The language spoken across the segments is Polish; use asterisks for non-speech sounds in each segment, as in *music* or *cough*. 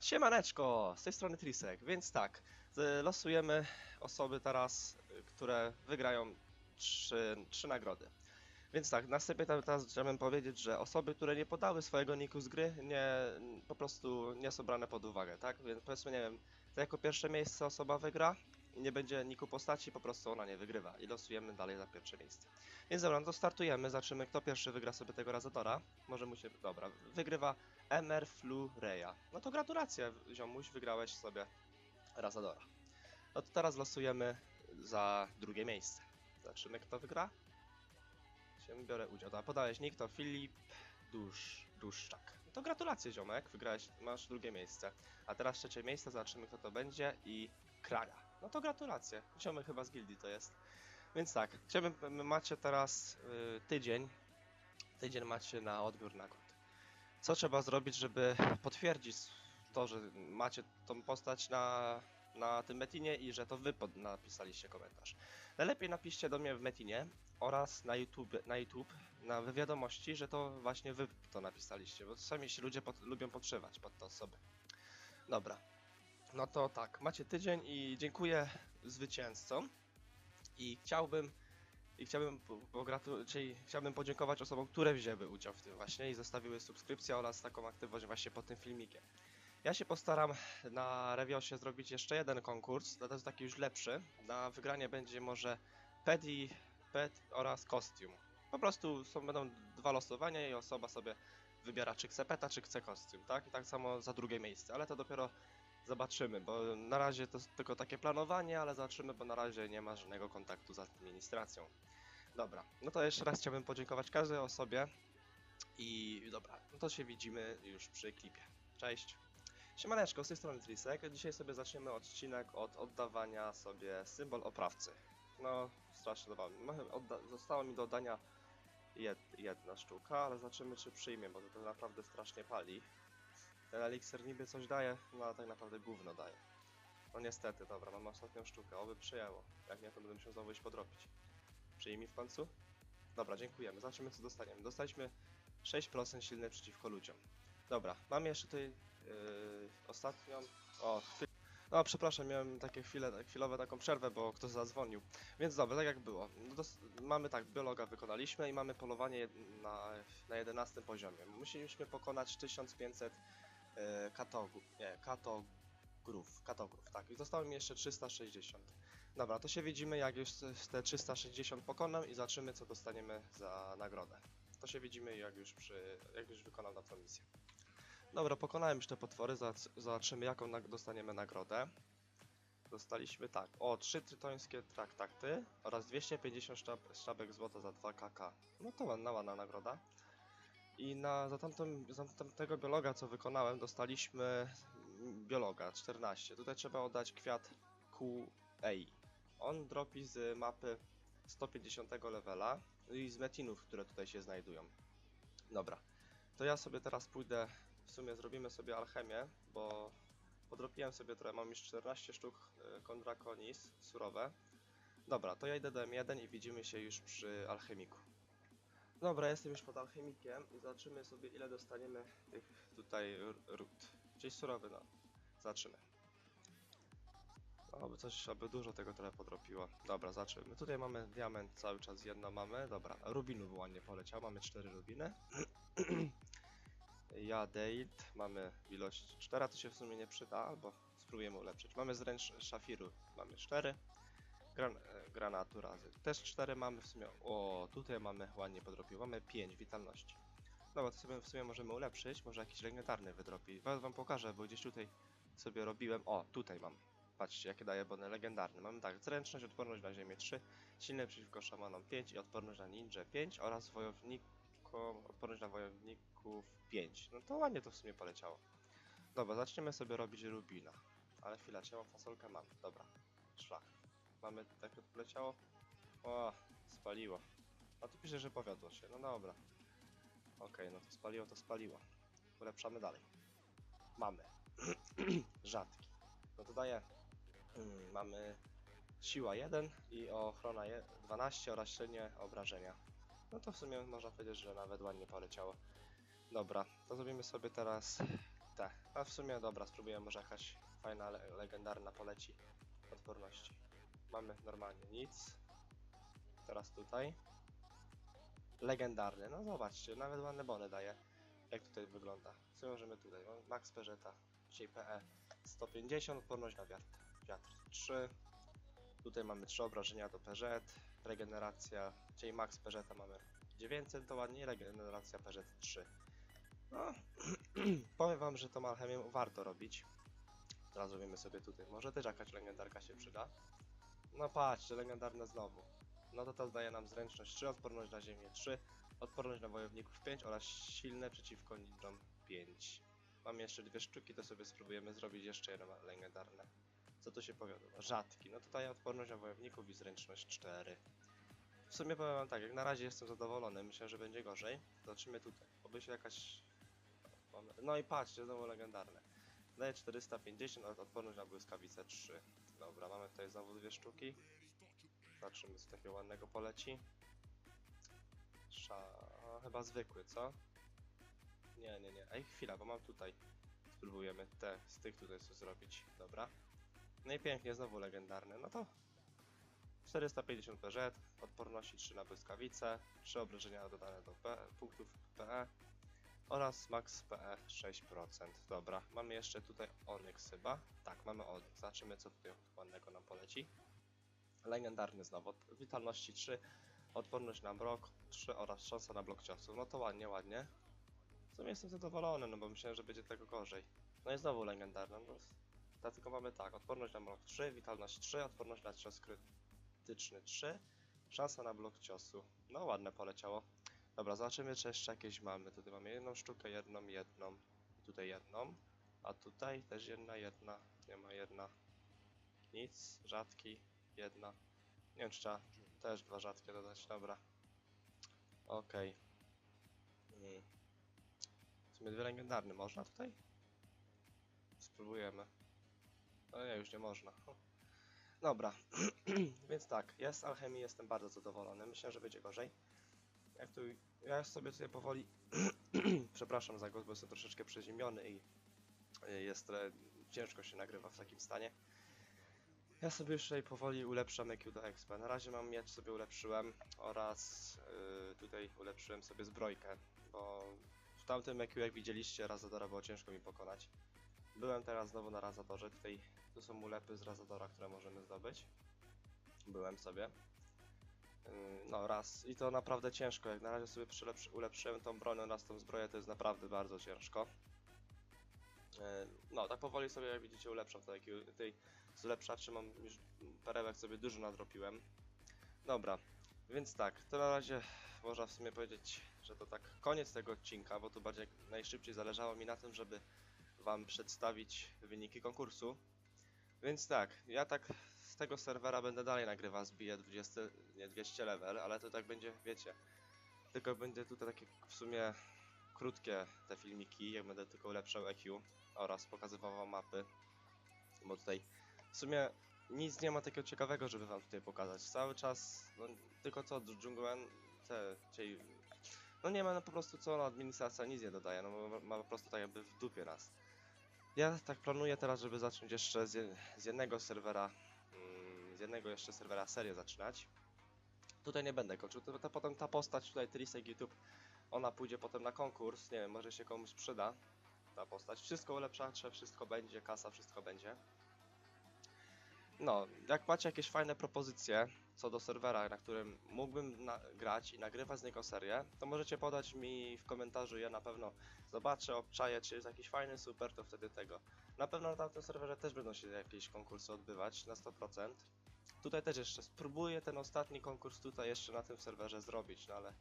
Siemaneczko, z tej strony Trisek, więc tak, losujemy osoby teraz, które wygrają trzy, trzy nagrody. Więc tak, następnie teraz chciałbym powiedzieć, że osoby, które nie podały swojego niku z gry, nie, po prostu nie są brane pod uwagę, tak? Więc powiedzmy, nie wiem, to jako pierwsze miejsce osoba wygra nie będzie niku postaci, po prostu ona nie wygrywa i losujemy dalej za pierwsze miejsce. Więc dobra, no to startujemy, zobaczymy kto pierwszy wygra sobie tego Razadora. Może mu się, dobra, wygrywa Emer Flureya. No to gratulacje, ziomuś, wygrałeś sobie Razadora. No to teraz losujemy za drugie miejsce. Zobaczymy kto wygra. Się biorę udział. A podałeś nick to Filip Dusz, Duszczak. No to gratulacje ziomek, wygrałeś, masz drugie miejsce. A teraz trzecie miejsce, zobaczymy kto to będzie i Kraja. No to gratulacje. Ziomek chyba z gildii to jest. Więc tak, chciałbym, macie teraz y, tydzień. Tydzień macie na odbiór nagród. Co trzeba zrobić, żeby potwierdzić to, że macie tą postać na, na tym metinie i że to wy pod, napisaliście komentarz. Najlepiej napiszcie do mnie w metinie oraz na YouTube, na YouTube, na wiadomości, że to właśnie wy to napisaliście, bo czasami się ludzie pod, lubią podszywać pod te osoby. Dobra. No to tak, macie tydzień i dziękuję zwycięzcom. I chciałbym i chciałbym, czyli chciałbym podziękować osobom, które wzięły udział w tym właśnie i zostawiły subskrypcję oraz taką aktywność właśnie pod tym filmikiem. Ja się postaram na Reviosie zrobić jeszcze jeden konkurs, to jest taki już lepszy. Na wygranie będzie może pet i pet oraz kostium. Po prostu są, będą dwa losowania i osoba sobie wybiera czy chce peta, czy chce kostium, tak? I tak samo za drugie miejsce, ale to dopiero zobaczymy, bo na razie to tylko takie planowanie, ale zobaczymy, bo na razie nie ma żadnego kontaktu z administracją. Dobra, no to jeszcze raz chciałbym podziękować każdej osobie i dobra, no to się widzimy już przy klipie. Cześć! Siemaneczko, z tej strony Trisek. Dzisiaj sobie zaczniemy odcinek od oddawania sobie symbol oprawcy. No, strasznie Odda- zostało mi do oddania jed jedna sztuka, ale zobaczymy czy przyjmie, bo to naprawdę strasznie pali. Ten eliksir niby coś daje, no ale tak naprawdę gówno daje. No niestety, dobra, mam ostatnią sztukę, oby przyjęło. Jak nie, to będę musiał znowu iść podrobić. Przyjmij w końcu? Dobra, dziękujemy. Zobaczymy co dostaniemy. Dostaliśmy 6% silny przeciwko ludziom. Dobra, mam jeszcze tutaj yy, ostatnią... O, chwil... No, przepraszam, miałem takie chwile, chwilowe taką przerwę, bo ktoś zadzwonił. Więc dobra, tak jak było. No mamy tak, biologa wykonaliśmy i mamy polowanie na, na 11 poziomie. Musieliśmy pokonać 1500 yy, katogów, nie, katogrów, katogrów, tak. I zostało mi jeszcze 360. Dobra, to się widzimy jak już te 360 pokonam i zobaczymy co dostaniemy za nagrodę. To się widzimy jak już przy, jak już wykonam na tą misję. Dobra, pokonałem już te potwory, zobac- zobaczymy jaką dostaniemy nagrodę. Dostaliśmy tak, o 3 trytońskie traktakty oraz 250 sztab, sztabek złota za 2 kk. No to ładna, ładna nagroda. I na, za, tamtą, za tamtego biologa co wykonałem dostaliśmy biologa 14. Tutaj trzeba oddać kwiat QA. On dropi z mapy 150 levela i z metinów, które tutaj się znajdują. Dobra, to ja sobie teraz pójdę, w sumie zrobimy sobie alchemię, bo podropiłem sobie trochę, mam już 14 sztuk y, Kondrakonis surowe. Dobra, to ja idę do M1 i widzimy się już przy alchemiku. Dobra, jestem już pod alchemikiem i zobaczymy sobie ile dostaniemy tych tutaj ród. Czyli surowy, no. Zobaczymy. Aby coś, aby dużo tego trochę podropiło. Dobra, zaczynamy. Tutaj mamy diament, cały czas jedno mamy. Dobra, rubinu ładnie poleciał, mamy 4 rubiny. *clears throat* Jadeit, mamy ilość 4, to się w sumie nie przyda, albo spróbujemy ulepszyć. Mamy zręcz szafiru, mamy 4. Gran, e, granatu razy. Też 4 mamy w sumie. O, tutaj mamy ładnie podropił. Mamy 5 witalności. Dobra, to sobie w sumie możemy ulepszyć. Może jakiś legendarny wydropi. Zaraz wam pokażę, bo gdzieś tutaj sobie robiłem. O, tutaj mam. Patrzcie, jakie daje bony legendarne. Mamy tak, zręczność, odporność na ziemię 3, silny przeciwko szamanom 5 i odporność na ninja 5 oraz wojownikom, odporność na wojowników 5. No to ładnie to w sumie poleciało. Dobra, zaczniemy sobie robić rubina. Ale chwila, ja mam fasolkę? Mam, dobra. Szlak. Mamy, tak to poleciało. O, spaliło. A tu pisze, że powiodło się, no dobra. Okej, no to spaliło, to spaliło. Ulepszamy dalej. Mamy. *clears throat* Rzadki. No to daje. Mm, mamy siła 1 i ochrona je- 12 oraz średnie obrażenia. No to w sumie można powiedzieć, że nawet ładnie poleciało. Dobra, to zrobimy sobie teraz te. A w sumie dobra, spróbuję może jakaś fajna, le legendarna poleci odporności. Mamy normalnie nic. Teraz tutaj. Legendarny, no zobaczcie, nawet ładne bony daje. Jak tutaj wygląda. Co możemy tutaj? Max Peżeta, dzisiaj PE 150, odporność na wiatr. Wiatr 3. Tutaj mamy 3 obrażenia do Peżet. Regeneracja, czyli Max Peżeta mamy 900, to ładnie, regeneracja Peżet 3. No, *clears throat* powiem wam, że tą alchemię warto robić. Teraz robimy sobie tutaj. Może też jakaś legendarka się przyda. No patrzcie, legendarne znowu. No to to daje nam zręczność 3, odporność na ziemię 3, odporność na wojowników 5 oraz silne przeciwko ninjom 5. Mam jeszcze dwie sztuki, to sobie spróbujemy zrobić jeszcze jedno legendarne. Co tu się powiodło? Rzadki. No tutaj odporność na wojowników i zręczność 4. W sumie powiem wam tak, jak na razie jestem zadowolony, myślę, że będzie gorzej. Zobaczymy tutaj, oby się jakaś... No i patrzcie, znowu legendarne. Daje 450, ale odporność na błyskawice 3. Dobra, mamy tutaj znowu dwie sztuki. Zobaczymy, co takiego ładnego poleci. Sza... Chyba zwykły, co? Nie, nie, nie. Ej, chwila, bo mam tutaj. Spróbujemy te, z tych tutaj coś zrobić. Dobra. No i pięknie, znowu legendarny. No to 450 PZ, odporności 3 na błyskawice, 3 obrażenia dodane do P, punktów PE oraz max PE 6%. Dobra, mamy jeszcze tutaj Onyx chyba. Tak, mamy Onyx. Zobaczymy co tutaj ładnego nam poleci. Legendarny znowu, witalności 3, odporność na blok 3 oraz szansa na blok ciosów. No to ładnie, ładnie. W sumie jestem zadowolony, no bo myślałem, że będzie tego gorzej. No i znowu legendarny. No, dlatego mamy tak, odporność na blok 3, witalność 3, odporność na cios krytyczny 3, szansa na blok ciosu. No ładne poleciało. Dobra, zobaczymy czy jeszcze jakieś mamy. Tutaj mamy jedną sztukę, jedną, jedną. I tutaj jedną. A tutaj też jedna, jedna. Nie ma jedna. Nic. Rzadki. Jedna. Nie wiem czy trzeba też dwa rzadkie dodać. Dobra. Okej. Mm. W sumie dwie legendarne można tutaj? Spróbujemy. No nie, już nie można. Dobra. *clears throat* Więc tak, z alchemii jestem bardzo zadowolony. Myślę, że będzie gorzej. Jak tu, ja sobie tutaj powoli, *clears throat* przepraszam za głos, bo jestem troszeczkę przeziemiony i y, jest ciężko się nagrywa w takim stanie. Ja sobie tutaj powoli ulepszam EQ do XP. Na razie mam miecz sobie ulepszyłem oraz y, tutaj ulepszyłem sobie zbrojkę, bo w tamtym EQ jak widzieliście Razadora było ciężko mi pokonać. Byłem teraz znowu na Razadorze, tutaj tu są ulepy z Razadora, które możemy zdobyć. Byłem sobie. Yy, No raz i to naprawdę ciężko, jak na razie sobie przylepszy, ulepszyłem tą broń oraz tą zbroję, to jest naprawdę bardzo ciężko. Yy, No, tak powoli sobie jak widzicie ulepszam jakie tej z ulepszaczy mam już perełek sobie dużo nadropiłem. Dobra, więc tak, to na razie można w sumie powiedzieć, że to tak koniec tego odcinka, bo tu bardziej najszybciej zależało mi na tym, żeby wam przedstawić wyniki konkursu. Więc tak, ja tak z tego serwera będę dalej nagrywał, zbiję 20, nie 200 level, ale to tak będzie, wiecie, tylko będzie tutaj takie w sumie krótkie te filmiki, jak będę tylko ulepszał EQ oraz pokazywał wam mapy, bo tutaj w sumie nic nie ma takiego ciekawego, żeby wam tutaj pokazać. Cały czas, no tylko co Dżunguen, te, czyli, no nie ma no, po prostu co, no, administracja nic nie dodaje, no bo ma po prostu tak jakby w dupie nas. Ja tak planuję teraz, żeby zacząć jeszcze z, je, z jednego serwera, mm, z jednego jeszcze serwera serię zaczynać. Tutaj nie będę kończył, to, to potem ta postać tutaj, Trisek YouTube, ona pójdzie potem na konkurs, nie wiem, może się komuś przyda ta postać. Wszystko ulepszacze, wszystko będzie, kasa, wszystko będzie. No, jak macie jakieś fajne propozycje co do serwera, na którym mógłbym grać i nagrywać z niego serię, to możecie podać mi w komentarzu, ja na pewno zobaczę, obczaję, czy jest jakiś fajny, super, to wtedy tego. Na pewno na tamtym serwerze też będą się jakieś konkursy odbywać, na 100%. Tutaj też jeszcze spróbuję ten ostatni konkurs tutaj jeszcze na tym serwerze zrobić, no ale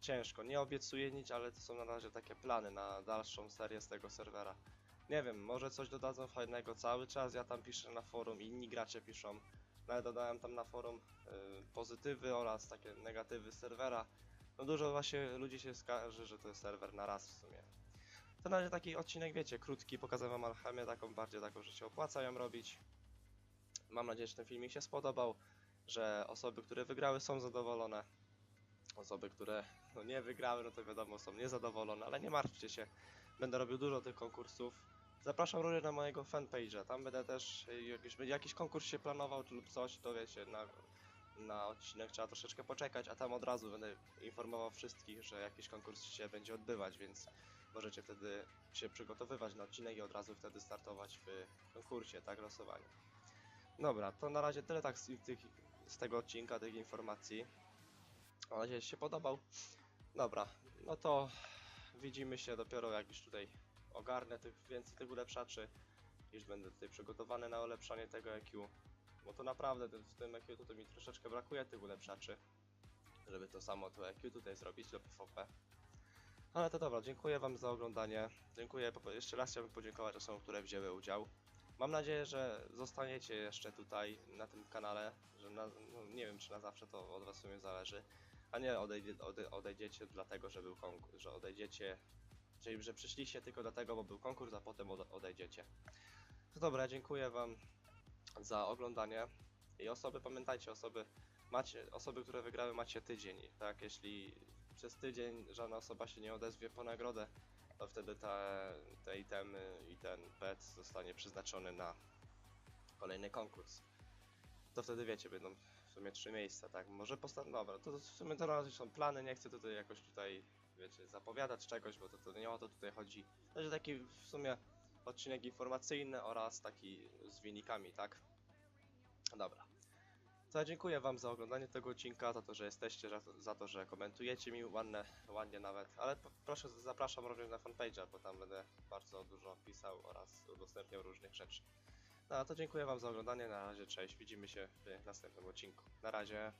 ciężko. Nie obiecuję nic, ale to są na razie takie plany na dalszą serię z tego serwera. Nie wiem, może coś dodadzą fajnego cały czas, ja tam piszę na forum, inni gracze piszą. Nawet dodałem tam na forum y, pozytywy oraz takie negatywy serwera. No dużo właśnie ludzi się skarży, że to jest serwer na raz w sumie. To na razie taki odcinek, wiecie, krótki, pokazałem wam alchemię, taką bardziej taką, że się opłaca ją robić. Mam nadzieję, że ten filmik się spodobał, że osoby, które wygrały są zadowolone. Osoby, które no, nie wygrały, no to wiadomo, są niezadowolone, ale nie martwcie się. Będę robił dużo tych konkursów. Zapraszam również na mojego fanpage'a, tam będę też, y, jakiś, będzie jakiś konkurs się planował czy lub coś, to wiecie, na, na odcinek trzeba troszeczkę poczekać, a tam od razu będę informował wszystkich, że jakiś konkurs się będzie odbywać, więc możecie wtedy się przygotowywać na odcinek i od razu wtedy startować w konkursie, tak, losowaniu. Dobra, to na razie tyle tak z, tych, z tego odcinka, tych informacji. Mam nadzieję, że się podobał. Dobra, no to widzimy się dopiero jak już tutaj ogarnę tych więcej tych ulepszaczy. Już będę tutaj przygotowany na ulepszanie tego EQ. Bo to naprawdę w tym EQ to mi troszeczkę brakuje tych ulepszaczy. Żeby to samo to EQ tutaj zrobić do PvP. Ale to dobra, dziękuję wam za oglądanie. Dziękuję, jeszcze raz chciałbym podziękować osobom, które wzięły udział. Mam nadzieję, że zostaniecie jeszcze tutaj na tym kanale, że na, no, nie wiem czy na zawsze to od was w sumie zależy, a nie odejdzie, ode, odejdziecie dlatego, że był konkurs, że odejdziecie, czyli że przyszliście tylko dlatego, bo był konkurs, a potem ode, odejdziecie. To dobra, dziękuję wam za oglądanie i osoby, pamiętajcie, osoby, macie, osoby, które wygrały macie tydzień, tak, jeśli przez tydzień żadna osoba się nie odezwie po nagrodę, to wtedy te, te itemy i ten pet zostanie przeznaczony na kolejny konkurs. To wtedy wiecie, będą w sumie trzy miejsca, tak? Może postaw... Dobra, to w sumie to są plany, nie chcę tutaj jakoś tutaj, wiecie, zapowiadać czegoś, bo to, to nie o to tutaj chodzi. Będzie taki w sumie odcinek informacyjny oraz taki z wynikami, tak? Dobra. To ja dziękuję wam za oglądanie tego odcinka, za to, że jesteście, za to, za to że komentujecie mi ładne, ładnie nawet, ale proszę zapraszam również na fanpage'a, bo tam będę bardzo dużo pisał oraz udostępniał różnych rzeczy. No to dziękuję wam za oglądanie, na razie cześć, widzimy się w następnym odcinku. Na razie.